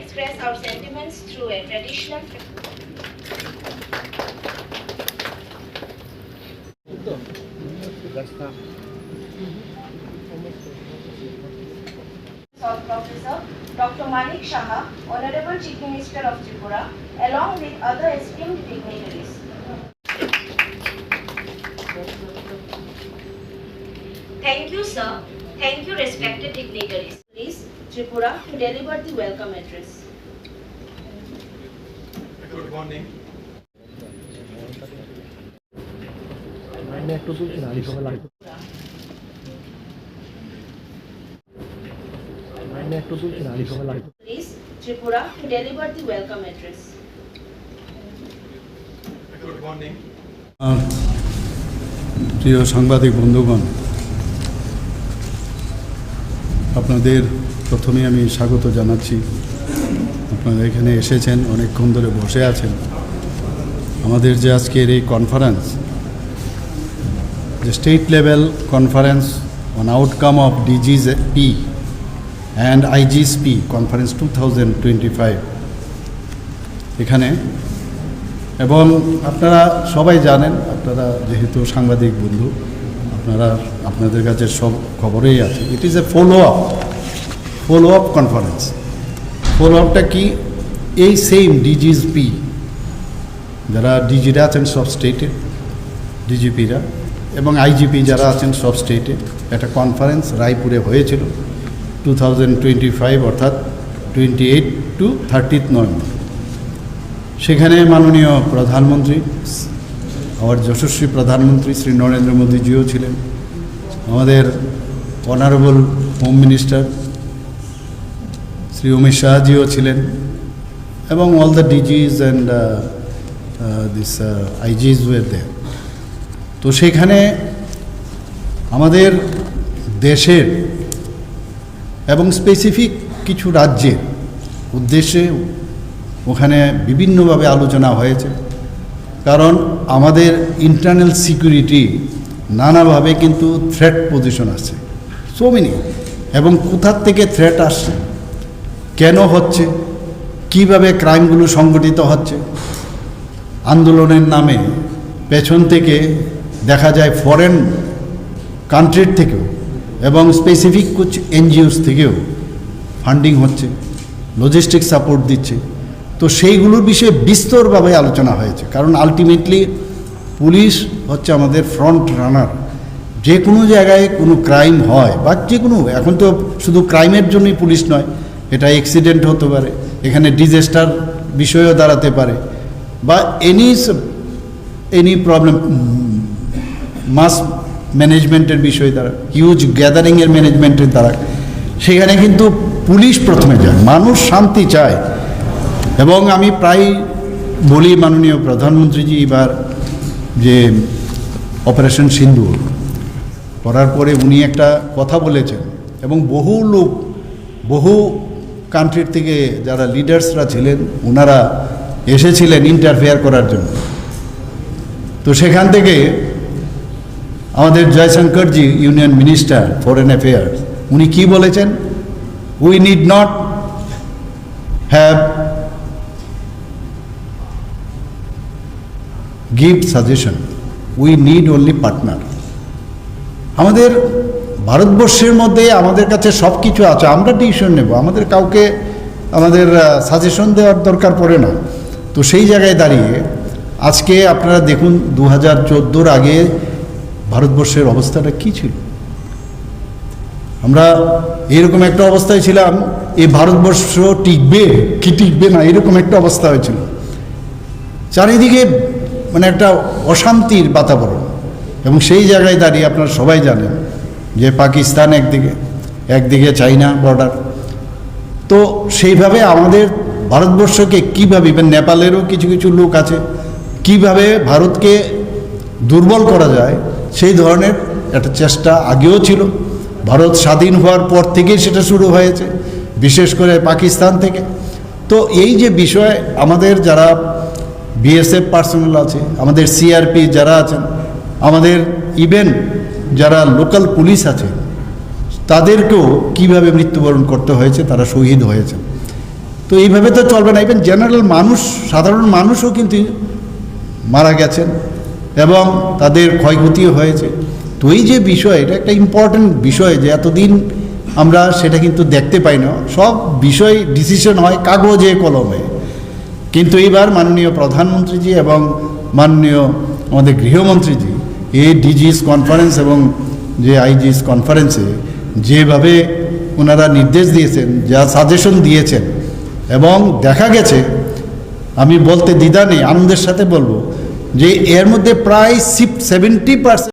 express our sentiments through a traditional Professor Dr. Manik Shah, Honorable Chief Minister of Tripura, along with other esteemed dignitaries. Thank you, sir. Thank you, respected dignitaries. Tripura, to deliver the welcome address. Good morning. Please, Tripura, to deliver the welcome address. Good morning. প্রিয় সাংবাদিক বন্ধুগণ আপনাদের প্রথমে আমি স্বাগত জানাচ্ছি। আপনারা এখানে এসেছেন, অনেকক্ষণ ধরে বসে আছেন। আমাদের যে আজকের এই কনফারেন্স যে state level conference on outcome of DGs P and IGs P conference two thousand twenty five এখানে, এবং আপনারা সবাই জানেন, আপনারা যেহেতু সাংবাদিক বন্ধু, আপনারা আপনাদের কাছে সব খবরেই আছে। It is a follow up follow up conference follow আপটা কি? এই সেম ডিজিজ পি যারা ডিজিরা আছেন সব স্টেটে ডিজিপিরা এবং আইজিপি যারা আছেন সব স্টেটে একটা কনফারেন্স রায়পুরে হয়েছিল টু থাউজেন্ড টোয়েন্টি ফাইভ অর্থাৎ twenty eight to thirtieth November সেখানে মাননীয় প্রধানমন্ত্রী, আমার যশস্বী প্রধানমন্ত্রী শ্রী নরেন্দ্র মোদীজিও ছিলেন, আমাদের honourable home minister Shri Amit শাহজিও ছিলেন, এবং all the DGs and this IGs were there তো সেখানে আমাদের দেশের এবং স্পেসিফিক কিছু রাজ্যের উদ্দেশ্যে ওখানে বিভিন্নভাবে আলোচনা হয়েছে। কারণ আমাদের ইন্টারনাল সিকিউরিটি নানাভাবে কিন্তু থ্রেট পজিশন আছে। সো মেনি এবং কোথার থেকে থ্রেট আসছে? কেন হচ্ছে? কীভাবে ক্রাইমগুলো সংগঠিত হচ্ছে? আন্দোলনের নামে পেছন থেকে দেখা যায় ফরেন কান্ট্রির থেকেও এবং স্পেসিফিক কুছ এনজিওস থেকেও ফান্ডিং হচ্ছে লজিস্টিক সাপোর্ট দিচ্ছে। তো সেইগুলোর বিষয়ে বিস্তরভাবে আলোচনা হয়েছে। কারণ আলটিমেটলি পুলিশ হচ্ছে আমাদের ফ্রন্ট রানার যে কোনো জায়গায় কোনো ক্রাইম হয় বা যে কোনো, এখন তো শুধু ক্রাইমের জন্যই পুলিশ নয় এটা অ্যাক্সিডেন্ট হতে পারে, এখানে ডিজাস্টার বিষয়েও দাঁড়াতে পারে, বা এনি এনি প্রবলেম মাস ম্যানেজমেন্টের বিষয় দ্বারা হিউজ গ্যাদারিংয়ের ম্যানেজমেন্টের দ্বারা, সেখানে কিন্তু পুলিশ প্রথমে যায়, মানুষ শান্তি চায়। এবং আমি প্রায় বলি মাননীয় প্রধানমন্ত্রীজি এবার যে অপারেশন সিন্ধু, করার পরে উনি একটা কথা বলেছেন, এবং বহু লোক, বহু কান্ট্রির থেকে যারা লিডার্সরা ছিলেন ওনারা এসেছিলেন ইন্টারফেয়ার করার জন্য। তো সেখান থেকে আমাদের জয়শঙ্করজি ইউনিয়ন মিনিস্টার ফরেন অ্যাফেয়ার্স উনি কি বলেছেন? We need not have give suggestion we need only partner আমাদের ভারতবর্ষের মধ্যে আমাদের কাছে সব কিছু আছে, আমরা ডিসিশন নেব। আমাদের কাউকে, আমাদের সাজেশন দেওয়ার দরকার পড়ে না। তো সেই জায়গায় দাঁড়িয়ে আজকে আপনারা দেখুন দু হাজার চোদ্দোর আগে ভারতবর্ষের অবস্থাটা কী ছিল? আমরা এরকম একটা অবস্থায় ছিলাম এই ভারতবর্ষ টিকবে, কি টিকবে না, এরকম একটা অবস্থা হয়েছিল। চারিদিকে মানে একটা অশান্তির বাতাবরণ। এবং সেই জায়গায় দাঁড়িয়ে আপনারা সবাই জানেন যে পাকিস্তান একদিকে একদিকে চাইনা বর্ডার তো সেইভাবে আমাদের ভারতবর্ষকে কীভাবে ইভেন নেপালেরও কিছু কিছু লোক আছে, কীভাবে ভারতকে দুর্বল করা যায়, সেই ধরনের একটা চেষ্টা আগেও ছিল। ভারত স্বাধীন হওয়ার পর থেকেই সেটা শুরু হয়েছে, বিশেষ করে পাকিস্তান থেকে। তো এই যে বিষয়, আমাদের যারা বিএসএফ পার্সোনাল আছে, আমাদের সিআরপি যারা আছেন, আমাদের ইভেন যারা লোকাল পুলিশ আছে, তাদেরকেও কীভাবে মৃত্যুবরণ করতে হয়েছে তারা শহীদ হয়েছে। তো এইভাবে তো চলবে না। ইভেন জেনারেল মানুষ, সাধারণ মানুষও কিন্তু মারা গেছেন এবং তাদের ক্ষয়ক্ষতিও হয়েছে। তো এই যে বিষয়, এটা একটা ইম্পর্ট্যান্ট বিষয় যে এতদিন আমরা সেটা কিন্তু দেখতে পাই না। সব বিষয় ডিসিশন হয় কাগজে, কলমে। কিন্তু এইবার মাননীয় প্রধানমন্ত্রীজি এবং মাননীয় আমাদের গৃহমন্ত্রীজি এই ডিজিস কনফারেন্স এবং যে আইজিস কনফারেন্সে যেভাবে ওনারা নির্দেশ দিয়েছেন, যা সাজেশন দিয়েছেন, এবং দেখা গেছে, আমি বলতে দ্বিধা নেই আনন্দের সাথে বলব, যে এর মধ্যে প্রায় সেভেন্টি পার্সেন্ট